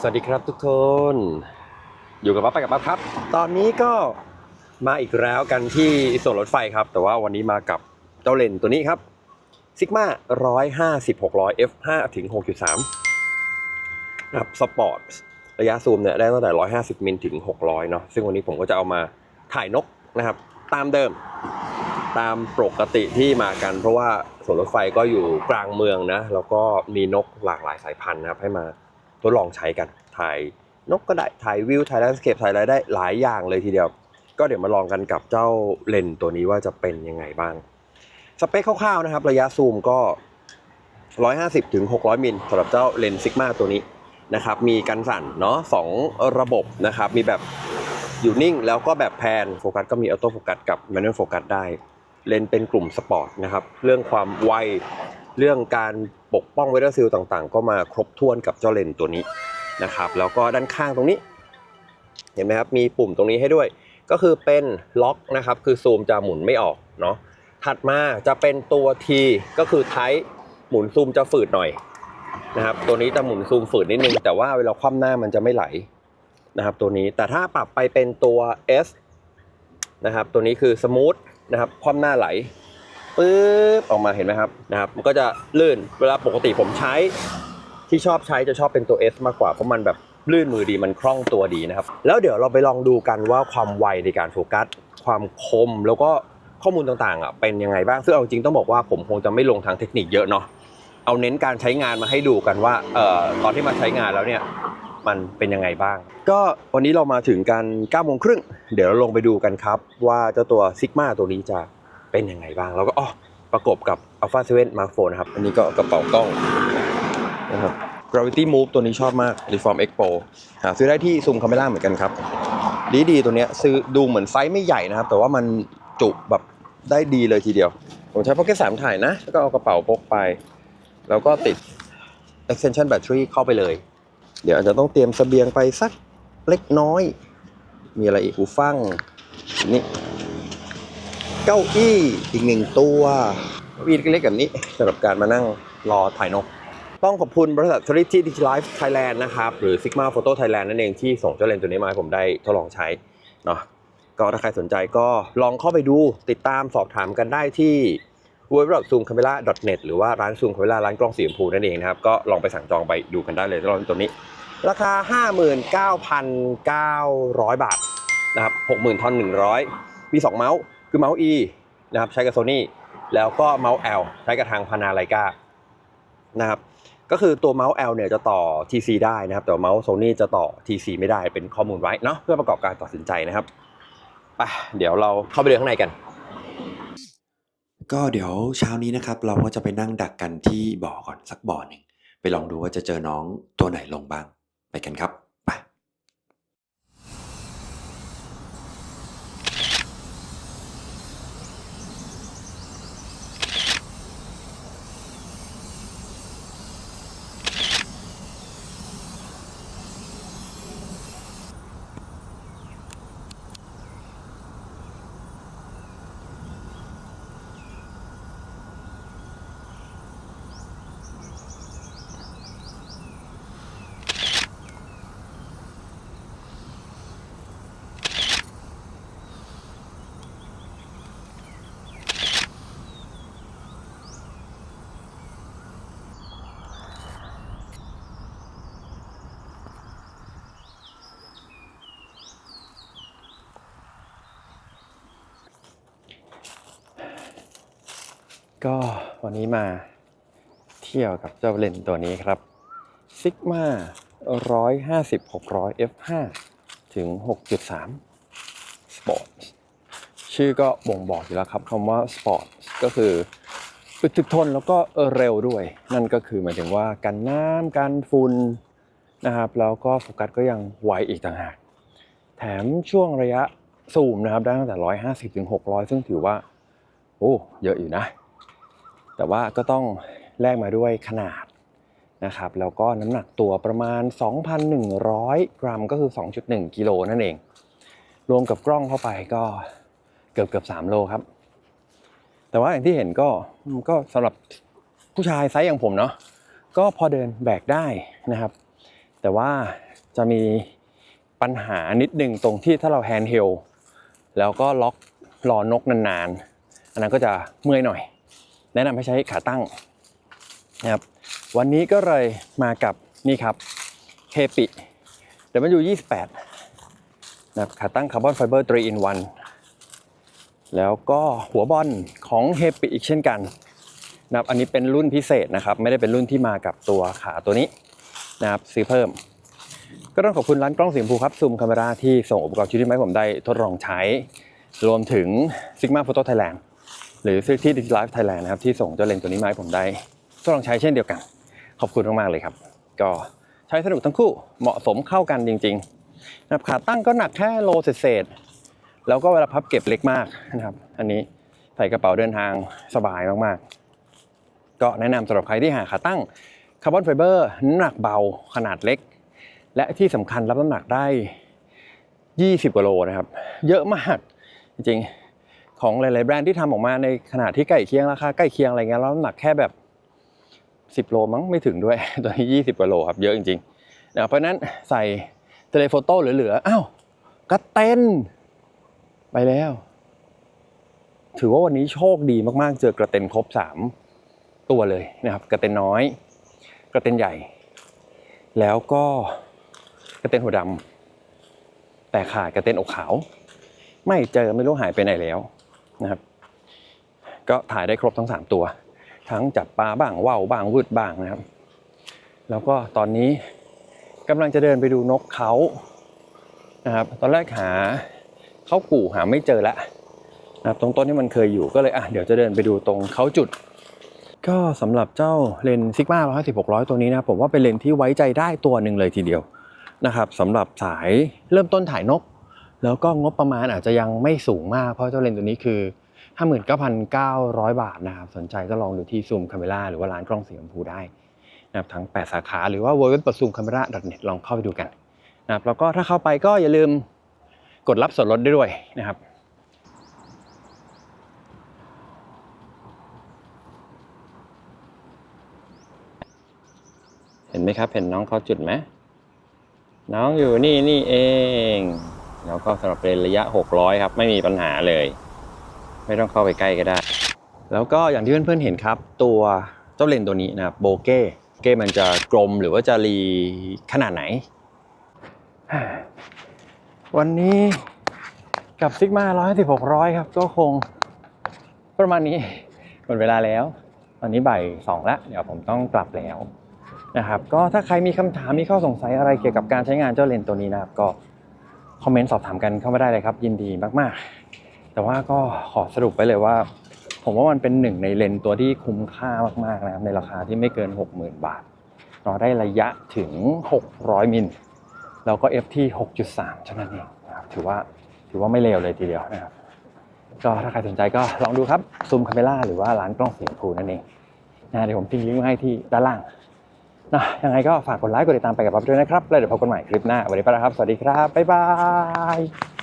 สวัสดีครับทุกคน อยู่กับป๊าไปกับป๊าครับ ตอนนี้ก็มาอีกแล้วกันที่ส่วนรถไฟครับ แต่ว่าวันนี้มากับเจ้าเลนตัวนี้ครับ Sigma 150 600 f5 ถึง6.3นะครับสปอร์ตระยะซูมเนี่ยได้ตั้งแต่150มิลถึง600เนาะซึ่งวันนี้ผมก็จะเอามาถ่ายนกนะครับ ตามเดิม ตามปกติที่มากัน เพราะว่าสวนรถไฟก็อยู่กลางเมืองนะ แล้วก็มีนกหลากหลายสายพันธุ์นะครับให้มา ดลองใช้กันถ่ายนกก็ได้ถ่ายวิวถ่ายแลนด์สเคปถ่ายอะไรได้หลายอย่างเลยทีเดียว ก็เดี๋ยวมาลองกันกับเจ้าเลนส์ตัวนี้ว่าจะเป็นยังไงบ้าง สเปคคร่าวๆนะครับ ระยะซูมก็ 150ถึง600 มิลสำหรับเจ้าเลนส์ซิกมาตัวนี้นะครับมีกันสั่นเนาะสองระบบนะครับมีแบบอยู่นิ่งแล้วก็แบบแพนโฟกัสก็มีออโต้โฟกัสกับแมนนวลโฟกัสได้เลนส์เป็นกลุ่มสปอร์ตนะครับเรื่องความไว เรื่องการปกป้องเวดซิลต่างๆ ก็มาครบถ้วนกับเจ้าเลนตัวนี้นะครับ แล้วก็ด้านข้างตรงนี้ เห็นไหมครับ มีปุ่มตรงนี้ให้ด้วย ก็คือเป็นล็อกนะครับ คือซูมจะหมุนไม่ออกเนาะ ถัดมาจะเป็นตัว T ก็คือไทหมุนซูมจะฝืดหน่อยนะครับ ตัวนี้จะหมุนซูมฝืดนิดนึง แต่ว่าเวลาคว่ำหน้ามันจะไม่ไหลนะครับ ตัวนี้ แต่ถ้าปรับไปเป็นตัว S นะครับ ตัวนี้คือสมูทนะครับ คว่ำหน้าไหล ปึ๊บออกมาเห็นไหมครับนะครับ มันก็จะลื่นเวลาปกติผมใช้ที่ชอบใช้จะชอบเป็นตัว S มากกว่าเพราะมันแบบลื่นมือดีมันคล่องตัวดีนะครับ แล้วเดี๋ยวเราไปลองดูกันว่าความไวในการโฟกัส ความคมแล้วก็ข้อมูลต่างๆอะเป็นยังไงบ้างซึ่งเอาจริงต้องบอกว่าผมคงจะไม่ลงทางเทคนิคเยอะเนาะเอาเน้นการใช้งานมาให้ดูกันว่าเอ่อตอนที่มาใช้งานแล้วเนี่ยมันเป็นยังไงบ้าง ก็วันนี้เรามาถึงกัน9โมงครึ่งเดี๋ยวเราลงไปดูกันครับ ว่าเจ้าตัว Sigma ตัวนี้จะ เป็นยังไงบ้าง แล้วก็อ๋อประกบกับ Alpha 7 Mark IV นะครับ อันนี้ก็กระเป๋ากล้องนะครับ Gravity Move ตัวนี้ชอบมาก Reform Expo หาซื้อได้ที่ซูมคาเมล่าเหมือนกันครับ ดีดีๆตัวเนี้ยซื้อดูเหมือนไซส์ไม่ใหญ่นะครับ แต่ว่ามันจุแบบได้ดีเลยทีเดียว ผมใช้ Pocket 3ถ่ายนะ แล้วก็เอากระเป๋าพกไป แล้วก็ติด extension battery เข้าไปเลย เดี๋ยวอาจจะต้องเตรียมสเสบียงไปสักเล็กน้อย มีอะไรอีกหูฟังนี่ เก้าอี้อีกหนึ่งตัวเก้าอี้เล็กๆแบบนี้สำหรับการมานั่งรอถ่ายนก ต้องขอบคุณบริษัท Trinity Digital Life Thailand นะครับ หรือ Sigma Photo Thailand นั่นเองที่ส่งเจ้าเลนส์ตัวนี้มาให้ผมได้ทดลองใช้เนาะก็ถ้าใครสนใจก็ลองเข้าไปดูติดตามสอบถามกันได้ที่ w w w z o o m c a m e r a n e t หรือว่าร้าน Zoom Camera ร้านกล้องสีชมพูนั่นเองนะครับ ก็ลองไปสั่งจองไปดูกันได้เลยตอนตัวนี้ ราคา 59,900 บาทนะครับ 60,000ทอน100 มี 2 เมาส์ คือเมาส์ E นะครับใช้กับ Sony แล้วก็เมาส์ L ใช้กับทางพานาไลกานะครับก็คือตัวเมาส์ L เนี่ยจะต่อ TC ได้นะครับ แต่ว่าเมาส์ Sony จะต่อ TC ไม่ได้เป็นข้อมูลไว้เนาะเพื่อประกอบการตัดสินใจนะครับไปเดี๋ยวเราเข้าไปเดินข้างในกัน ก็เดี๋ยวเช้านี้นะครับ เราก็จะไปนั่งดักกันที่บ่อก่อนสักบ่อหนึ่งไปลองดูว่าจะเจอน้องตัวไหนลงบ้างไปกันครับไป ก็วันนี้มาเที่ยวกับเจ้าเลนตัวนี้ครับ Sigma 150 600 f5 ถึง 6.3 Sport ชื่อก็บ่งบอกอยู่แล้วครับคำว่า Sport ก็คืออึดถึกทนแล้วก็เร็วด้วย นั่นก็คือหมายถึงว่ากันน้ำกันฝุ่นนะครับแล้วก็โฟกัสก็ยังไวอีกต่างหาก แถมช่วงระยะซูมนะครับได้ตั้งแต่ 150ถึง600 ซึ่งถือว่า โอ้ เยอะอยู่นะ แต่ว่าก็ต้องแลกมาด้วยขนาดนะครับแล้วก็น้ำหนักตัวประมาณ 2,100 กรัมก็คือ 2.1 กิโลนั่นเอง รวมกับกล้องเข้าไปก็เกือบเกือบ3โลครับ แต่ว่าอย่างที่เห็นก็ก็สำหรับผู้ชายไซส์อย่างผมเนาะก็พอเดินแบกได้นะครับ แต่ว่าจะมีปัญหานิดหนึ่งตรงที่ถ้าเราแฮนด์เฮลแล้วก็ล็อกรอนกนานๆ อันนั้นก็จะเมื่อยหน่อย แนะนำให้ใช้ขาตั้งนะครับวันนี้ก็เลยมากับนี่ครับเคปิ W28 นะครับขาตั้งคาร์บอนไฟเบอร์3 in 1แล้วก็หัวบอลของเฮปิอีกเช่นกันนะครับอันนี้เป็นรุ่นพิเศษนะครับ ไม่ได้เป็นรุ่นที่มากับตัวขาตัวนี้นะครับซื้อเพิ่ม ก็ต้องขอบคุณร้านกล้องสีชมพูครับซูมคาเมราที่ส่งอุปกรณ์ชิ้นนี้มาให้ผมได้ทดลองใช้ รวมถึง Sigma Photo Thailand หรือซื้อที่ Digital Life Thailand นะครับที่ส่งเจ้าเลนส์ตัวนี้มาให้ผมได้ทดลองใช้เช่นเดียวกัน ขอบคุณมากๆเลยครับ ก็ใช้สนุกทั้งคู่เหมาะสมเข้ากันจริงๆนะครับขาตั้งก็หนักแค่โลเศษๆแล้วก็เวลาพับเก็บเล็กมากนะครับ อันนี้ใส่กระเป๋าเดินทางสบายมากๆ ก็แนะนำสำหรับใครที่หาขาตั้งคาร์บอนไฟเบอร์น้ำหนักเบาขนาดเล็ก และที่สำคัญรับน้ำหนักได้ 20กว่าโลนะครับ เยอะมากจริงๆ ของหลาย ๆ แบรนด์ที่ทำออกมาในขนาดที่ใกล้เคียงราคาใกล้เคียงอะไรเงี้ยแล้วน้ำหนักแค่แบบ 10 โลมั้งไม่ถึงด้วยตัวนี้ 20กว่าโลครับเยอะจริงๆนะเพราะฉะนั้นใส่เทเลโฟโต้เหลือๆอ้าวกระเต้น ไปแล้ว ถือว่าวันนี้โชคดีมากๆ เจอกระเต็นครบ 3 ตัวเลยนะครับ กระเต็นน้อย กระเต็นใหญ่ แล้วก็กระเต็นหัวดำแต่ขาดกระเต็นอกขาว ไม่เจอไม่รู้หายไปไหนแล้ว นะครับ ก็ถ่ายได้ครบทั้ง 3 ตัว ทั้งจับปลาบ้างว่าวบ้างวืดบ้างนะครับ แล้วก็ตอนนี้กำลังจะเดินไปดูนกเขานะครับ ตอนแรกหาเขากู่หาไม่เจอละนะครับตรงต้นที่มันเคยอยู่ก็เลยอะเดี๋ยวจะเดินไปดูตรงเขาจุด ก็สำหรับเจ้าเลนซิกมา1 5 6 0 0ตัวนี้นะผมว่าเป็นเลนที่ไว้ใจได้ตัวหนึ่งเลยทีเดียวนะครับสำหรับสายเริ่มต้นถ่ายนก แล้วก็งบประมาณอาจจะยังไม่สูงมากเพราะเจ้าเลนส์ตัวนี้คือ 59,900 บาทนะครับสนใจก็ลองดูที่ซูมคาเมราหรือว่าร้านกล้องสีชมพูได้นะครับทั้ง 8 สาขาหรือว่า w w w z o o m c a m e r a n e t ลองเข้าไปดูกันนะครับแล้วก็ถ้าเข้าไปก็อย่าลืมกดรับส่วนลดด้ด้วยนะครับเห็นไหมครับ เห็นน้องเขาจุดไหม น้องอยู่นี่นี่เอง แล้วก็สำหรับเลนระยะ 600 ครับ ไม่มีปัญหาเลย ไม่ต้องเข้าไปใกล้ก็ได้ แล้วก็อย่างที่เพื่อนๆเห็นครับ ตัวเจ้าเลนตัวนี้นะครับโบเก้เก้มันจะกลมหรือว่าจะรีขนาดไหน วันนี้กับซิกมา15600ครับก็คงประมาณนี้หมดเวลาแล้ว ตอนนี้บ่ายสองแล้วเดี๋ยวผมต้องกลับแล้วนะครับ ก็ถ้าใครมีคำถามมีข้อสงสัยอะไรเกี่ยวกับการใช้งานเจ้าเลนตัวนี้นะครับก็ คอมเมนต์สอบถามกันเข้ามาได้เลยครับ ยินดีมากๆ แต่ว่าก็ขอสรุปไปเลยว่า ผมว่ามันเป็นหนึ่งในเลนตัวที่คุ้มค่ามากๆนะครับในราคาที่ไม่เกิน 60,000 บาทเราได้ระยะถึง 600 มิลแล้วก็ f ที่ 6.3 เท่านั้นเองนะครับถือว่าถือว่าไม่เลวเลยทีเดียวนะครับก็ถ้าใครสนใจก็ลองดูครับซูมคาเมล่าหรือว่าร้านกล้องเสียงคูนั่นเองนะเดี๋ยวผมทิ้งลิงก์ไว้ให้ที่ด้านล่าง นะยังไงก็ฝากกดไลค์กดติดตามไปกับป๊อปด้วยนะครับ แล้วเดี๋ยวพบกันใหม่คลิปหน้า วันนี้ไปแล้วครับ สวัสดีครับ บ๊ายบาย